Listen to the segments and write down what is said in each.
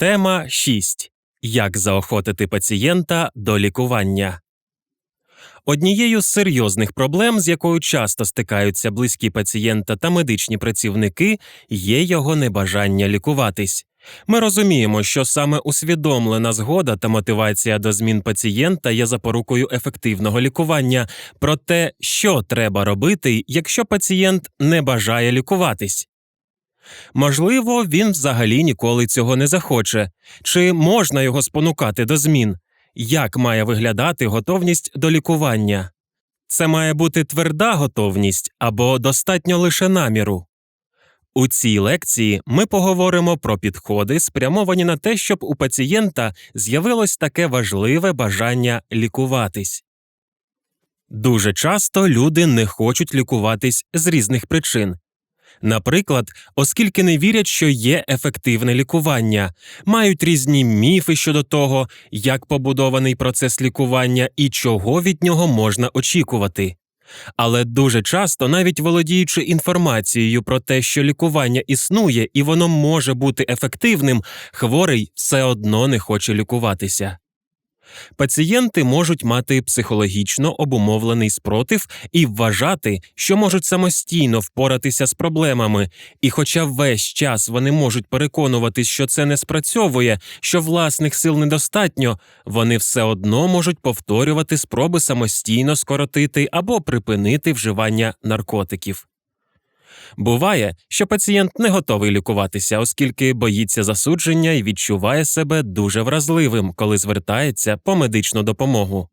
Тема 6. Як заохотити пацієнта до лікування. Однією з серйозних проблем, з якою часто стикаються близькі пацієнта та медичні працівники, є його небажання лікуватись. Ми розуміємо, що саме усвідомлена згода та мотивація до змін пацієнта є запорукою ефективного лікування. Проте, що треба робити, якщо пацієнт не бажає лікуватись? Можливо, він взагалі ніколи цього не захоче, чи можна його спонукати до змін, як має виглядати готовність до лікування? Це має бути тверда готовність або достатньо лише наміру. У цій лекції ми поговоримо про підходи, спрямовані на те, щоб у пацієнта з'явилось таке важливе бажання лікуватись. Дуже часто люди не хочуть лікуватись з різних причин. Наприклад, оскільки не вірять, що є ефективне лікування, мають різні міфи щодо того, як побудований процес лікування і чого від нього можна очікувати. Але дуже часто, навіть володіючи інформацією про те, що лікування існує і воно може бути ефективним, хворий все одно не хоче лікуватися. Пацієнти можуть мати психологічно обумовлений спротив і вважати, що можуть самостійно впоратися з проблемами, і, хоча весь час вони можуть переконуватись, що це не спрацьовує, що власних сил недостатньо, вони все одно можуть повторювати спроби самостійно скоротити або припинити вживання наркотиків. Буває, що пацієнт не готовий лікуватися, оскільки боїться засудження і відчуває себе дуже вразливим, коли звертається по медичну допомогу.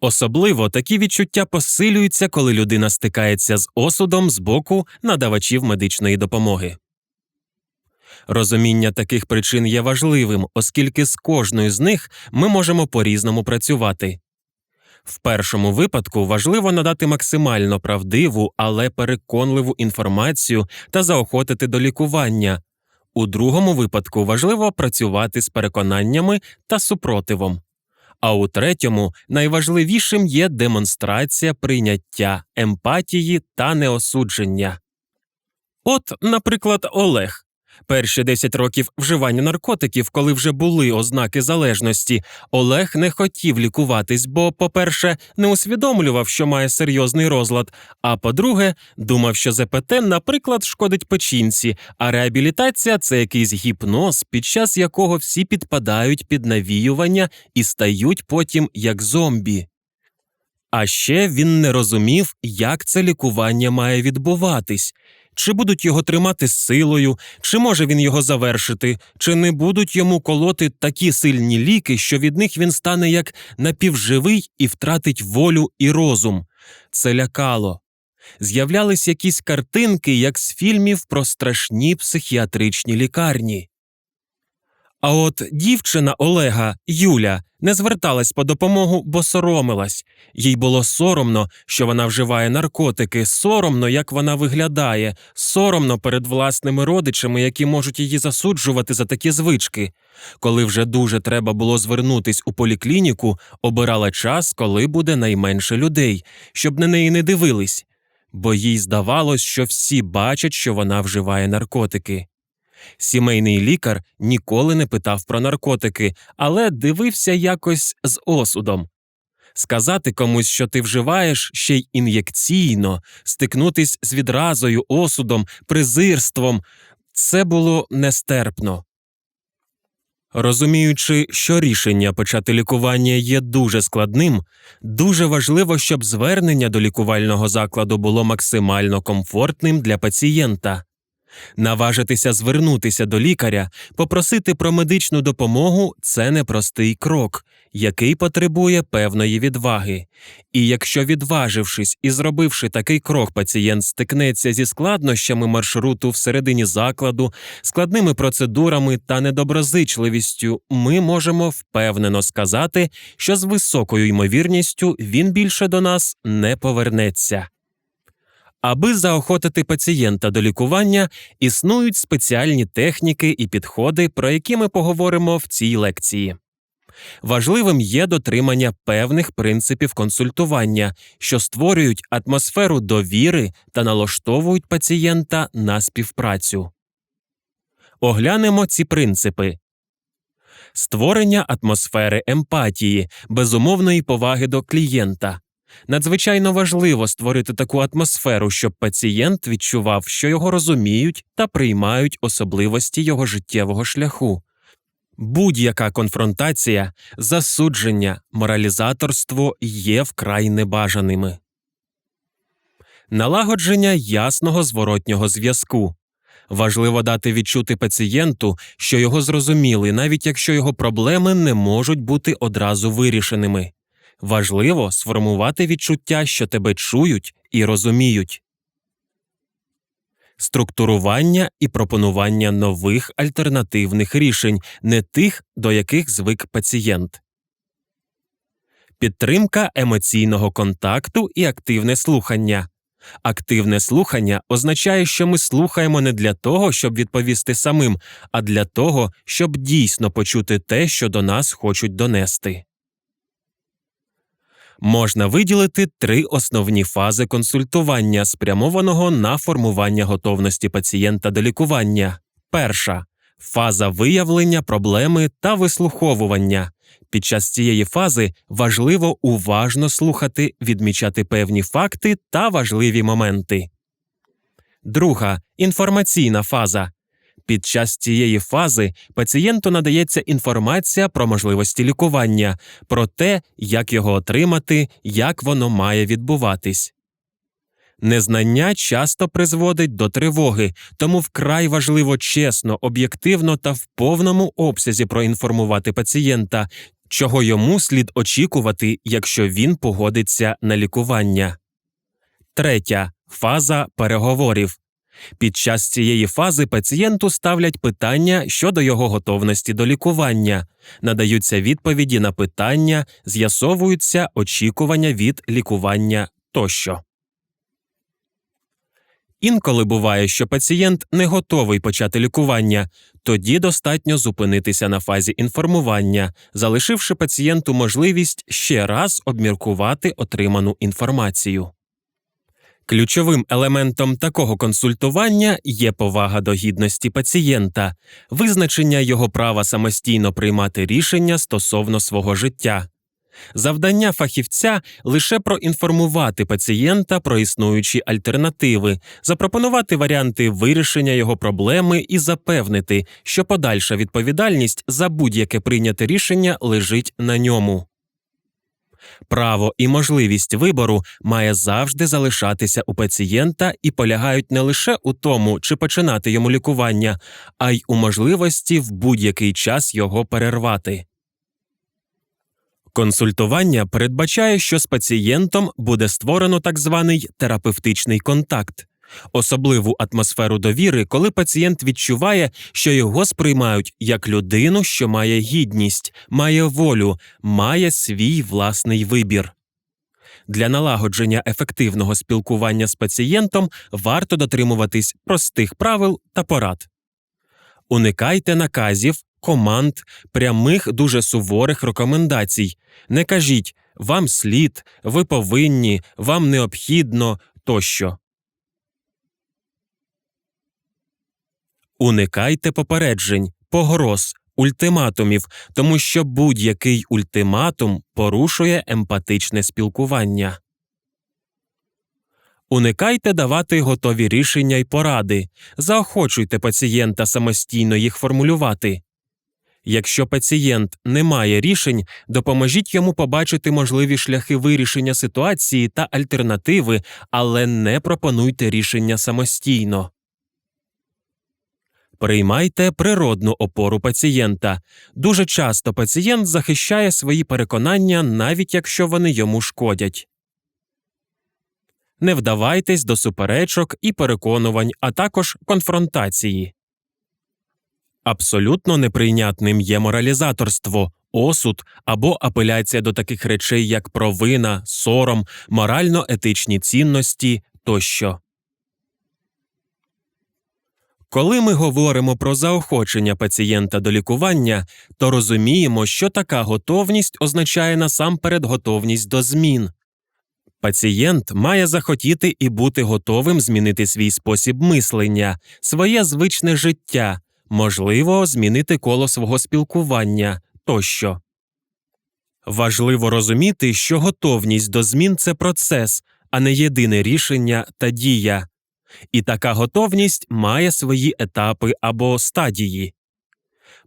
Особливо такі відчуття посилюються, коли людина стикається з осудом з боку надавачів медичної допомоги. Розуміння таких причин є важливим, оскільки з кожною з них ми можемо по різному працювати. В першому випадку важливо надати максимально правдиву, але переконливу інформацію та заохотити до лікування. У другому випадку важливо працювати з переконаннями та супротивом. А у третьому найважливішим є демонстрація прийняття, емпатії та неосудження. От, наприклад, Олег. Перші 10 років вживання наркотиків, коли вже були ознаки залежності, Олег не хотів лікуватись, бо, по-перше, не усвідомлював, що має серйозний розлад. А по-друге, думав, що ЗПТ, наприклад, шкодить печінці, а реабілітація це якийсь гіпноз, під час якого всі підпадають під навіювання і стають потім як зомбі. А ще він не розумів, як це лікування має відбуватись. Чи будуть його тримати силою, чи може він його завершити, чи не будуть йому колоти такі сильні ліки, що від них він стане як напівживий і втратить волю і розум. Це лякало. З'являлись якісь картинки, як з фільмів про страшні психіатричні лікарні. А от дівчина Олега Юля не зверталась по допомогу, бо соромилась. Їй було соромно, що вона вживає наркотики, соромно, як вона виглядає, соромно перед власними родичами, які можуть її засуджувати за такі звички. Коли вже дуже треба було звернутись у поліклініку, обирала час, коли буде найменше людей, щоб на неї не дивились, бо їй здавалось, що всі бачать, що вона вживає наркотики. Сімейний лікар ніколи не питав про наркотики, але дивився якось з осудом. Сказати комусь, що ти вживаєш ще й ін'єкційно, стикнутись з відразою, осудом, презирством це було нестерпно. Розуміючи, що рішення почати лікування є дуже складним, дуже важливо, щоб звернення до лікувального закладу було максимально комфортним для пацієнта. Наважитися звернутися до лікаря, попросити про медичну допомогу це непростий крок, який потребує певної відваги. І якщо, відважившись і зробивши такий крок, пацієнт стикнеться зі складнощами маршруту всередині закладу, складними процедурами та недоброзичливістю, ми можемо впевнено сказати, що з високою ймовірністю він більше до нас не повернеться. Аби заохотити пацієнта до лікування, існують спеціальні техніки і підходи, про які ми поговоримо в цій лекції. Важливим є дотримання певних принципів консультування, що створюють атмосферу довіри та налаштовують пацієнта на співпрацю. Оглянемо ці принципи створення атмосфери емпатії, безумовної поваги до клієнта. Надзвичайно важливо створити таку атмосферу, щоб пацієнт відчував, що його розуміють та приймають особливості його життєвого шляху. Будь-яка конфронтація, засудження, моралізаторство є вкрай небажаними. Налагодження ясного зворотнього зв'язку. Важливо дати відчути пацієнту, що його зрозуміли, навіть якщо його проблеми не можуть бути одразу вирішеними. Важливо сформувати відчуття, що тебе чують і розуміють. Структурування і пропонування нових альтернативних рішень, не тих, до яких звик пацієнт. Підтримка емоційного контакту і активне слухання. Активне слухання означає, що ми слухаємо не для того, щоб відповісти самим, а для того, щоб дійсно почути те, що до нас хочуть донести. Можна виділити три основні фази консультування, спрямованого на формування готовності пацієнта до лікування. Перша фаза виявлення проблеми та вислуховування. Під час цієї фази важливо уважно слухати, відмічати певні факти та важливі моменти. Друга інформаційна фаза. Під час цієї фази пацієнту надається інформація про можливості лікування, про те, як його отримати, як воно має відбуватись. Незнання часто призводить до тривоги, тому вкрай важливо чесно, об'єктивно та в повному обсязі проінформувати пацієнта, чого йому слід очікувати, якщо він погодиться на лікування. Третя фаза переговорів. Під час цієї фази пацієнту ставлять питання щодо його готовності до лікування, надаються відповіді на питання, з'ясовуються очікування від лікування тощо. Інколи буває, що пацієнт не готовий почати лікування, тоді достатньо зупинитися на фазі інформування, залишивши пацієнту можливість ще раз обміркувати отриману інформацію. Ключовим елементом такого консультування є повага до гідності пацієнта, визначення його права самостійно приймати рішення стосовно свого життя. Завдання фахівця лише проінформувати пацієнта про існуючі альтернативи, запропонувати варіанти вирішення його проблеми і запевнити, що подальша відповідальність за будь-яке прийняте рішення лежить на ньому. Право і можливість вибору має завжди залишатися у пацієнта і полягають не лише у тому, чи починати йому лікування, а й у можливості в будь-який час його перервати. Консультування передбачає, що з пацієнтом буде створено так званий терапевтичний контакт, особливу атмосферу довіри, коли пацієнт відчуває, що його сприймають як людину, що має гідність, має волю, має свій власний вибір. Для налагодження ефективного спілкування з пацієнтом варто дотримуватись простих правил та порад. Уникайте наказів, команд, прямих дуже суворих рекомендацій. Не кажіть вам слід, ви повинні, вам необхідно тощо. Уникайте попереджень, погроз, ультиматумів, тому що будь-який ультиматум порушує емпатичне спілкування. Уникайте давати готові рішення й поради, заохочуйте пацієнта самостійно їх формулювати. Якщо пацієнт не має рішень, допоможіть йому побачити можливі шляхи вирішення ситуації та альтернативи, але не пропонуйте рішення самостійно. Приймайте природну опору пацієнта. Дуже часто пацієнт захищає свої переконання, навіть якщо вони йому шкодять. Не вдавайтесь до суперечок і переконувань, а також конфронтації. Абсолютно неприйнятним є моралізаторство, осуд або апеляція до таких речей, як провина, сором, морально етичні цінності тощо. Коли ми говоримо про заохочення пацієнта до лікування, то розуміємо, що така готовність означає насамперед готовність до змін. Пацієнт має захотіти і бути готовим змінити свій спосіб мислення, своє звичне життя, можливо, змінити коло свого спілкування тощо. Важливо розуміти, що готовність до змін це процес, а не єдине рішення та дія. І така готовність має свої етапи або стадії.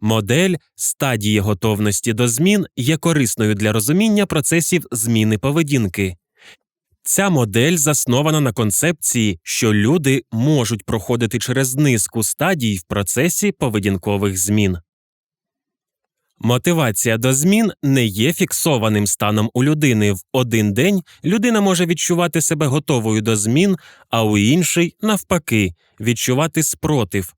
Модель стадії готовності до змін є корисною для розуміння процесів зміни поведінки. Ця модель заснована на концепції, що люди можуть проходити через низку стадій в процесі поведінкових змін. Мотивація до змін не є фіксованим станом у людини. В один день людина може відчувати себе готовою до змін, а у інший, навпаки, відчувати спротив.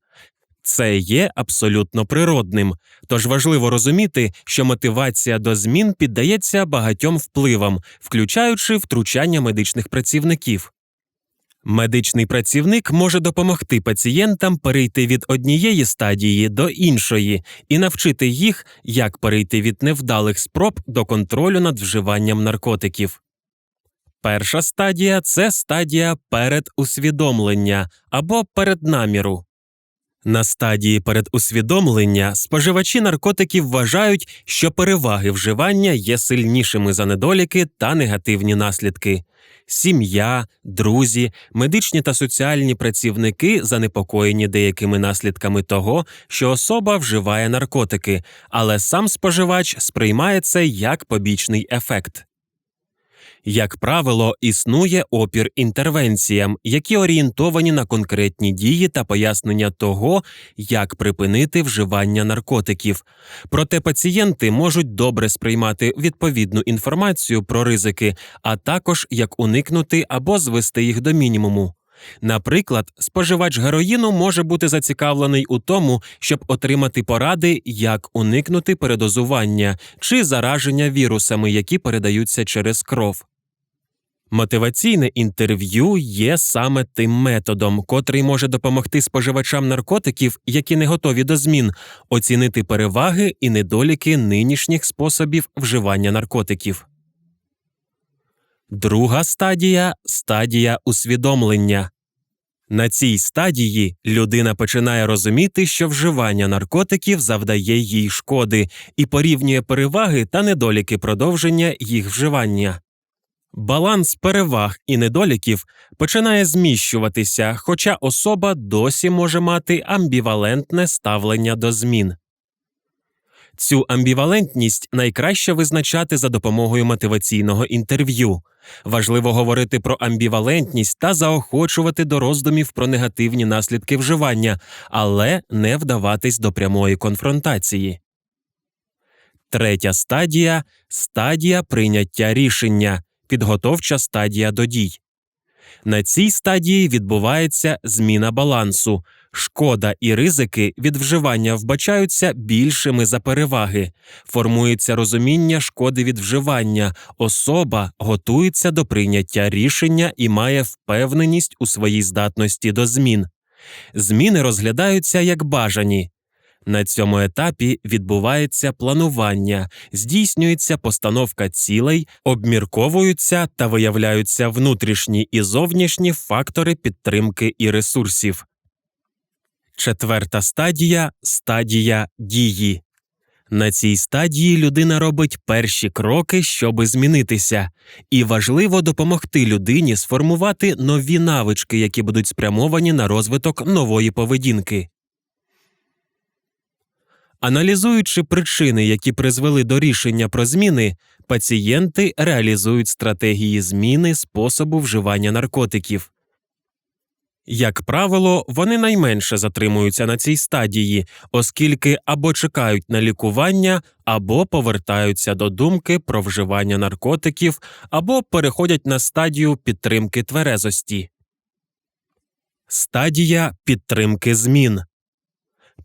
Це є абсолютно природним, тож важливо розуміти, що мотивація до змін піддається багатьом впливам, включаючи втручання медичних працівників. Медичний працівник може допомогти пацієнтам перейти від однієї стадії до іншої і навчити їх, як перейти від невдалих спроб до контролю над вживанням наркотиків. Перша стадія це стадія передусвідомлення або переднаміру. На стадії передусвідомлення споживачі наркотиків вважають, що переваги вживання є сильнішими за недоліки та негативні наслідки. Сім'я, друзі, медичні та соціальні працівники занепокоєні деякими наслідками того, що особа вживає наркотики, але сам споживач сприймає це як побічний ефект. Як правило, існує опір інтервенціям, які орієнтовані на конкретні дії та пояснення того, як припинити вживання наркотиків. Проте пацієнти можуть добре сприймати відповідну інформацію про ризики, а також як уникнути або звести їх до мінімуму. Наприклад, споживач героїну може бути зацікавлений у тому, щоб отримати поради, як уникнути передозування чи зараження вірусами, які передаються через кров. Мотиваційне інтерв'ю є саме тим методом, котрий може допомогти споживачам наркотиків, які не готові до змін, оцінити переваги і недоліки нинішніх способів вживання наркотиків. Друга стадія стадія усвідомлення. На цій стадії людина починає розуміти, що вживання наркотиків завдає їй шкоди і порівнює переваги та недоліки продовження їх вживання. Баланс переваг і недоліків починає зміщуватися, хоча особа досі може мати амбівалентне ставлення до змін. Цю амбівалентність найкраще визначати за допомогою мотиваційного інтерв'ю. Важливо говорити про амбівалентність та заохочувати до роздумів про негативні наслідки вживання, але не вдаватись до прямої конфронтації. Третя стадія стадія прийняття рішення підготовча стадія до дій. На цій стадії відбувається зміна балансу. Шкода і ризики від вживання вбачаються більшими за переваги, формується розуміння шкоди від вживання, особа готується до прийняття рішення і має впевненість у своїй здатності до змін. Зміни розглядаються як бажані, на цьому етапі відбувається планування, здійснюється постановка цілей, обмірковуються та виявляються внутрішні і зовнішні фактори підтримки і ресурсів. Четверта стадія стадія дії. На цій стадії людина робить перші кроки, щоби змінитися, і важливо допомогти людині сформувати нові навички, які будуть спрямовані на розвиток нової поведінки. Аналізуючи причини, які призвели до рішення про зміни, пацієнти реалізують стратегії зміни способу вживання наркотиків. Як правило, вони найменше затримуються на цій стадії, оскільки або чекають на лікування, або повертаються до думки про вживання наркотиків, або переходять на стадію підтримки тверезості. Стадія підтримки змін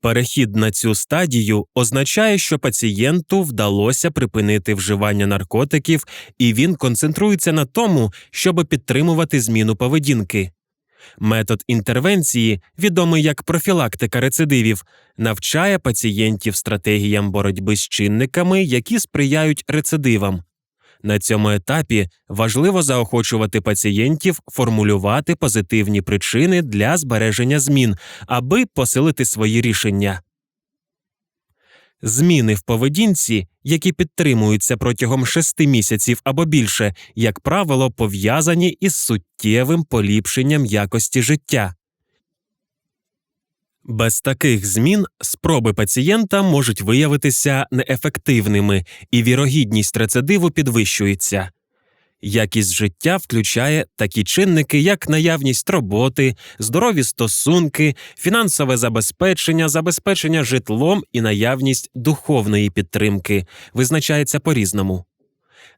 Перехід на цю стадію означає, що пацієнту вдалося припинити вживання наркотиків, і він концентрується на тому, щоб підтримувати зміну поведінки. Метод інтервенції, відомий як профілактика рецидивів, навчає пацієнтів стратегіям боротьби з чинниками, які сприяють рецидивам. На цьому етапі важливо заохочувати пацієнтів формулювати позитивні причини для збереження змін, аби посилити свої рішення. Зміни в поведінці, які підтримуються протягом шести місяців або більше, як правило, пов'язані із суттєвим поліпшенням якості життя. Без таких змін спроби пацієнта можуть виявитися неефективними, і вірогідність рецидиву підвищується. Якість життя включає такі чинники, як наявність роботи, здорові стосунки, фінансове забезпечення, забезпечення житлом і наявність духовної підтримки, визначається по різному.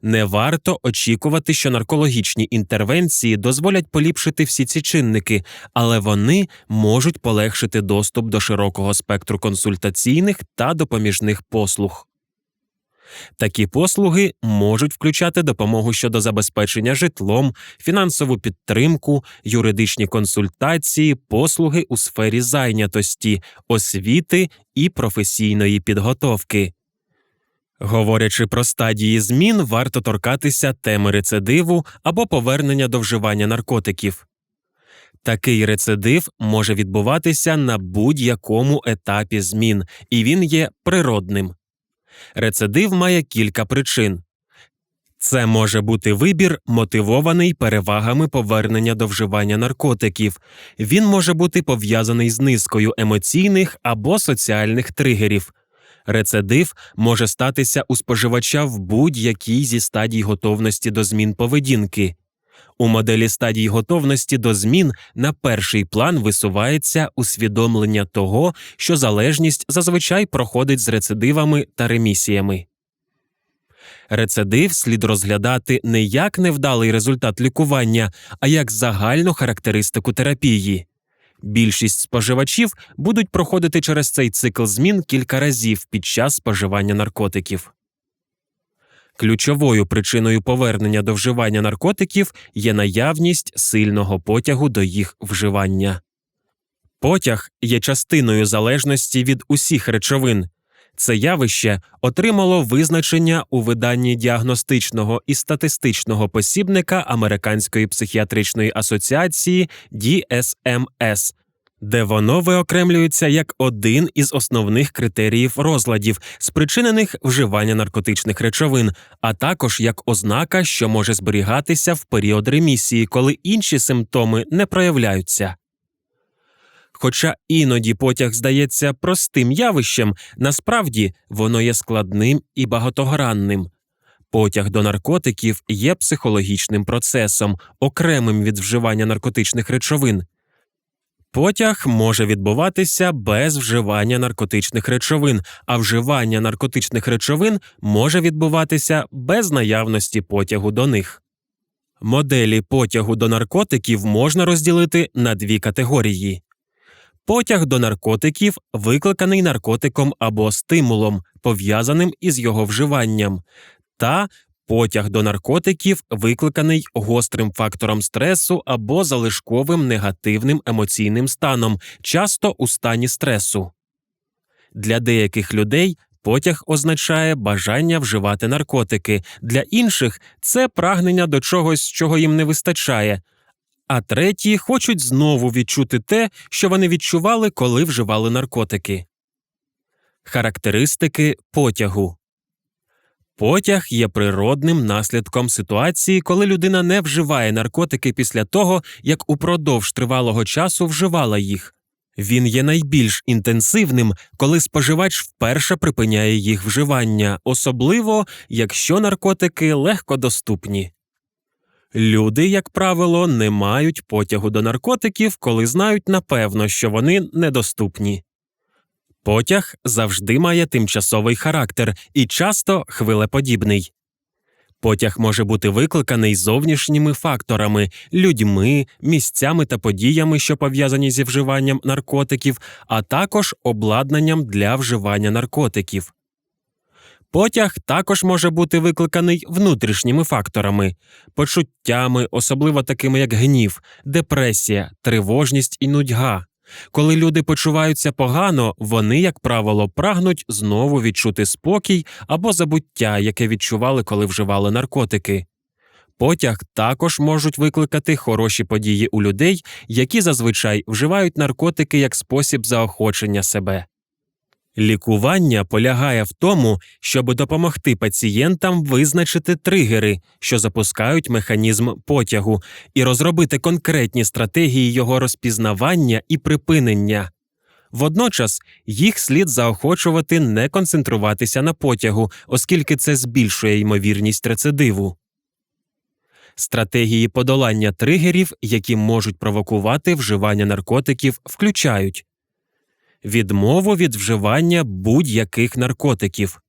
Не варто очікувати, що наркологічні інтервенції дозволять поліпшити всі ці чинники, але вони можуть полегшити доступ до широкого спектру консультаційних та допоміжних послуг. Такі послуги можуть включати допомогу щодо забезпечення житлом, фінансову підтримку, юридичні консультації, послуги у сфері зайнятості, освіти і професійної підготовки. Говорячи про стадії змін, варто торкатися теми рецидиву або повернення до вживання наркотиків. Такий рецидив може відбуватися на будь-якому етапі змін, і він є природним. Рецидив має кілька причин. Це може бути вибір, мотивований перевагами повернення до вживання наркотиків. Він може бути пов'язаний з низкою емоційних або соціальних тригерів. Рецидив може статися у споживача в будь-якій зі стадій готовності до змін поведінки. У моделі стадій готовності до змін на перший план висувається усвідомлення того, що залежність зазвичай проходить з рецидивами та ремісіями. Рецидив слід розглядати не як невдалий результат лікування, а як загальну характеристику терапії. Більшість споживачів будуть проходити через цей цикл змін кілька разів під час споживання наркотиків. Ключовою причиною повернення до вживання наркотиків є наявність сильного потягу до їх вживання. Потяг є частиною залежності від усіх речовин. Це явище отримало визначення у виданні діагностичного і статистичного посібника Американської психіатричної асоціації DSMS де воно виокремлюється як один із основних критеріїв розладів, спричинених вживання наркотичних речовин, а також як ознака, що може зберігатися в період ремісії, коли інші симптоми не проявляються. Хоча іноді потяг здається простим явищем, насправді воно є складним і багатогранним. Потяг до наркотиків є психологічним процесом, окремим від вживання наркотичних речовин. Потяг може відбуватися без вживання наркотичних речовин, а вживання наркотичних речовин може відбуватися без наявності потягу до них. Моделі потягу до наркотиків можна розділити на дві категорії. Потяг до наркотиків викликаний наркотиком або стимулом, пов'язаним із його вживанням, та Потяг до наркотиків викликаний гострим фактором стресу або залишковим негативним емоційним станом, часто у стані стресу. Для деяких людей потяг означає бажання вживати наркотики, для інших це прагнення до чогось, чого їм не вистачає, а треті хочуть знову відчути те, що вони відчували, коли вживали наркотики. Характеристики потягу Потяг є природним наслідком ситуації, коли людина не вживає наркотики після того, як упродовж тривалого часу вживала їх. Він є найбільш інтенсивним, коли споживач вперше припиняє їх вживання, особливо якщо наркотики легкодоступні. Люди, як правило, не мають потягу до наркотиків, коли знають напевно, що вони недоступні. Потяг завжди має тимчасовий характер і часто хвилеподібний. Потяг може бути викликаний зовнішніми факторами, людьми, місцями та подіями, що пов'язані зі вживанням наркотиків, а також обладнанням для вживання наркотиків. Потяг також може бути викликаний внутрішніми факторами, почуттями, особливо такими як гнів, депресія, тривожність і нудьга. Коли люди почуваються погано, вони, як правило, прагнуть знову відчути спокій або забуття, яке відчували, коли вживали наркотики. Потяг також можуть викликати хороші події у людей, які зазвичай вживають наркотики як спосіб заохочення себе. Лікування полягає в тому, щоб допомогти пацієнтам визначити тригери, що запускають механізм потягу, і розробити конкретні стратегії його розпізнавання і припинення. Водночас їх слід заохочувати не концентруватися на потягу, оскільки це збільшує ймовірність рецидиву. Стратегії подолання тригерів, які можуть провокувати вживання наркотиків, включають відмову від вживання будь-яких наркотиків,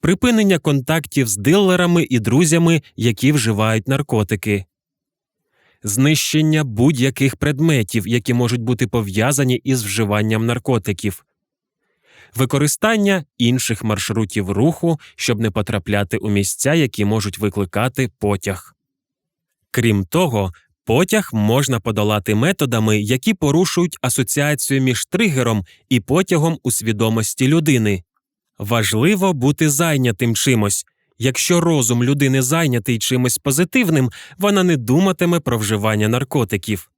припинення контактів з дилерами і друзями, які вживають наркотики, знищення будь-яких предметів, які можуть бути пов'язані із вживанням наркотиків, використання інших маршрутів руху, щоб не потрапляти у місця, які можуть викликати потяг. Крім того, потяг можна подолати методами, які порушують асоціацію між тригером і потягом у свідомості людини. Важливо бути зайнятим чимось. Якщо розум людини зайнятий чимось позитивним, вона не думатиме про вживання наркотиків.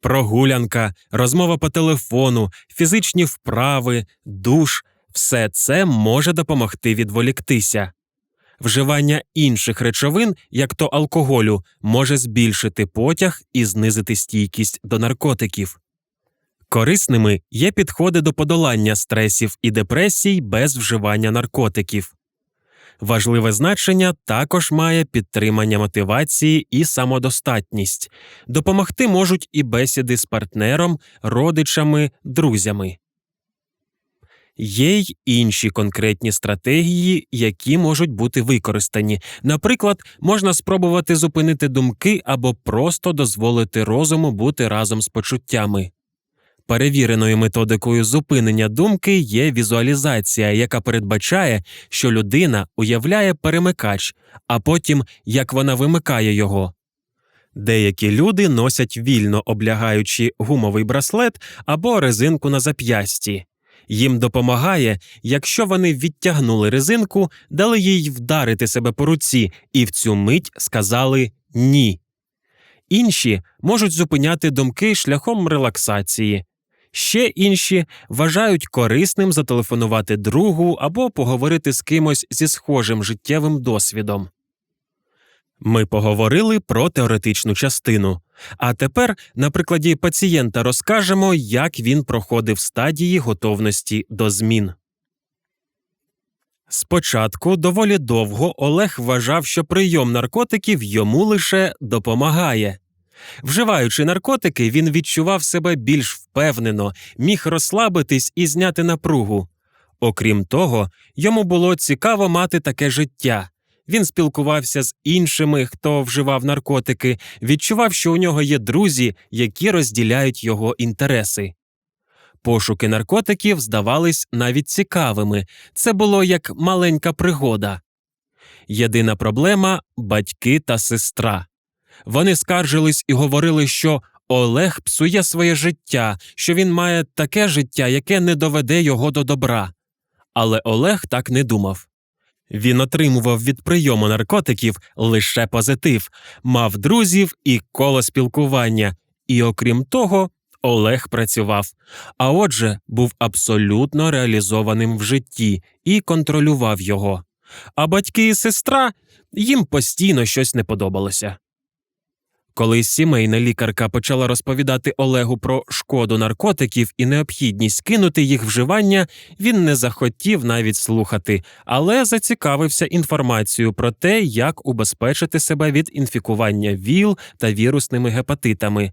Прогулянка, розмова по телефону, фізичні вправи, душ все це може допомогти відволіктися. Вживання інших речовин, як то алкоголю, може збільшити потяг і знизити стійкість до наркотиків. Корисними є підходи до подолання стресів і депресій без вживання наркотиків. Важливе значення також має підтримання мотивації і самодостатність. Допомогти можуть і бесіди з партнером, родичами, друзями. Є й інші конкретні стратегії, які можуть бути використані. Наприклад, можна спробувати зупинити думки або просто дозволити розуму бути разом з почуттями. Перевіреною методикою зупинення думки є візуалізація, яка передбачає, що людина уявляє перемикач, а потім як вона вимикає його. Деякі люди носять вільно облягаючи гумовий браслет або резинку на зап'ясті. Їм допомагає, якщо вони відтягнули резинку, дали їй вдарити себе по руці і в цю мить сказали ні. Інші можуть зупиняти думки шляхом релаксації. Ще інші вважають корисним зателефонувати другу або поговорити з кимось зі схожим життєвим досвідом. Ми поговорили про теоретичну частину. А тепер на прикладі пацієнта розкажемо, як він проходив стадії готовності до змін. Спочатку доволі довго Олег вважав, що прийом наркотиків йому лише допомагає. Вживаючи наркотики, він відчував себе більш впевнено, міг розслабитись і зняти напругу. Окрім того, йому було цікаво мати таке життя. Він спілкувався з іншими, хто вживав наркотики, відчував, що у нього є друзі, які розділяють його інтереси. Пошуки наркотиків здавались навіть цікавими це було як маленька пригода. Єдина проблема батьки та сестра. Вони скаржились і говорили, що Олег псує своє життя, що він має таке життя, яке не доведе його до добра. Але Олег так не думав. Він отримував від прийому наркотиків лише позитив, мав друзів і коло спілкування, і, окрім того, Олег працював, а отже, був абсолютно реалізованим в житті і контролював його. А батьки і сестра їм постійно щось не подобалося. Коли сімейна лікарка почала розповідати Олегу про шкоду наркотиків і необхідність кинути їх вживання, він не захотів навіть слухати, але зацікавився інформацією про те, як убезпечити себе від інфікування ВІЛ та вірусними гепатитами.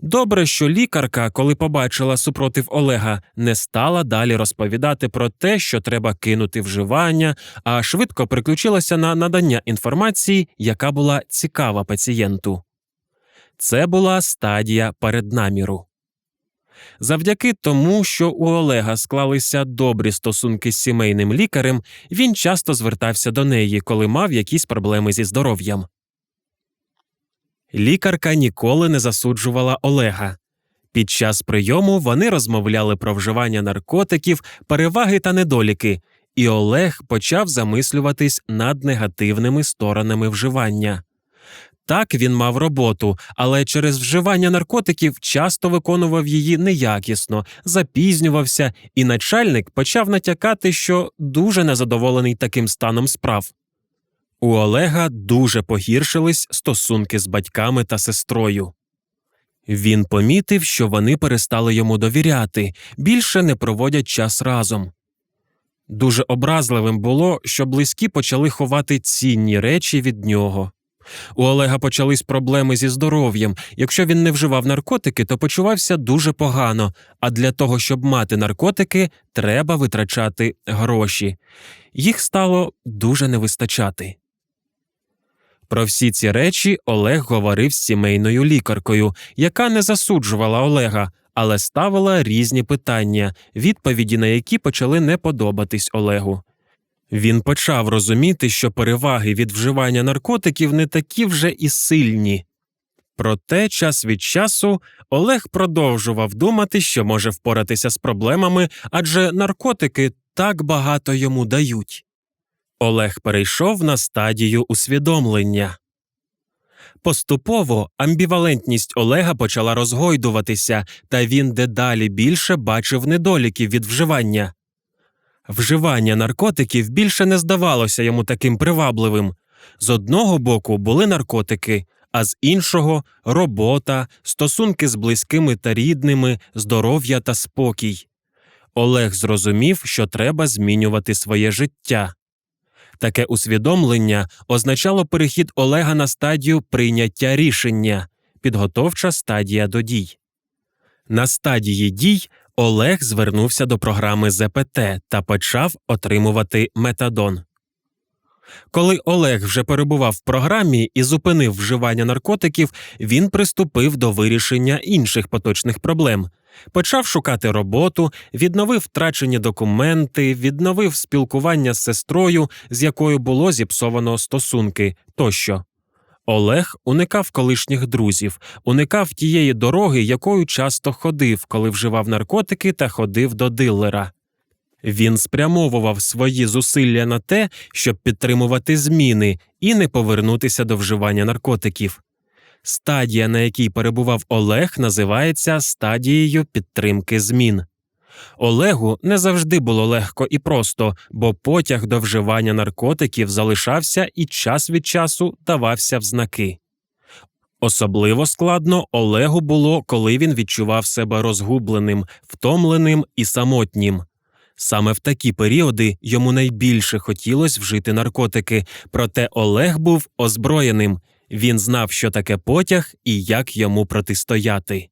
Добре, що лікарка, коли побачила супротив Олега, не стала далі розповідати про те, що треба кинути вживання, а швидко приключилася на надання інформації, яка була цікава пацієнту. Це була стадія переднаміру. Завдяки тому, що у Олега склалися добрі стосунки з сімейним лікарем, він часто звертався до неї, коли мав якісь проблеми зі здоров'ям. Лікарка ніколи не засуджувала Олега. Під час прийому вони розмовляли про вживання наркотиків, переваги та недоліки, і Олег почав замислюватись над негативними сторонами вживання. Так він мав роботу, але через вживання наркотиків часто виконував її неякісно, запізнювався, і начальник почав натякати, що дуже незадоволений таким станом справ. У Олега дуже погіршились стосунки з батьками та сестрою. Він помітив, що вони перестали йому довіряти, більше не проводять час разом. Дуже образливим було, що близькі почали ховати цінні речі від нього. У Олега почались проблеми зі здоров'ям. Якщо він не вживав наркотики, то почувався дуже погано, а для того, щоб мати наркотики, треба витрачати гроші. Їх стало дуже не вистачати. Про всі ці речі Олег говорив з сімейною лікаркою, яка не засуджувала Олега, але ставила різні питання, відповіді на які почали не подобатись Олегу. Він почав розуміти, що переваги від вживання наркотиків не такі вже і сильні. Проте час від часу Олег продовжував думати, що може впоратися з проблемами, адже наркотики так багато йому дають. Олег перейшов на стадію усвідомлення. Поступово амбівалентність Олега почала розгойдуватися, та він дедалі більше бачив недоліків від вживання. Вживання наркотиків більше не здавалося йому таким привабливим. З одного боку були наркотики, а з іншого робота, стосунки з близькими та рідними, здоров'я та спокій. Олег зрозумів, що треба змінювати своє життя. Таке усвідомлення означало перехід Олега на стадію прийняття рішення, підготовча стадія до дій. На стадії дій Олег звернувся до програми ЗПТ та почав отримувати метадон. Коли Олег вже перебував в програмі і зупинив вживання наркотиків, він приступив до вирішення інших поточних проблем. Почав шукати роботу, відновив втрачені документи, відновив спілкування з сестрою, з якою було зіпсовано стосунки тощо. Олег уникав колишніх друзів, уникав тієї дороги, якою часто ходив, коли вживав наркотики та ходив до дилера. Він спрямовував свої зусилля на те, щоб підтримувати зміни і не повернутися до вживання наркотиків. Стадія, на якій перебував Олег, називається стадією підтримки змін. Олегу не завжди було легко і просто, бо потяг до вживання наркотиків залишався і час від часу давався в знаки. Особливо складно Олегу було, коли він відчував себе розгубленим, втомленим і самотнім. Саме в такі періоди йому найбільше хотілося вжити наркотики, проте Олег був озброєним. Він знав, що таке потяг і як йому протистояти.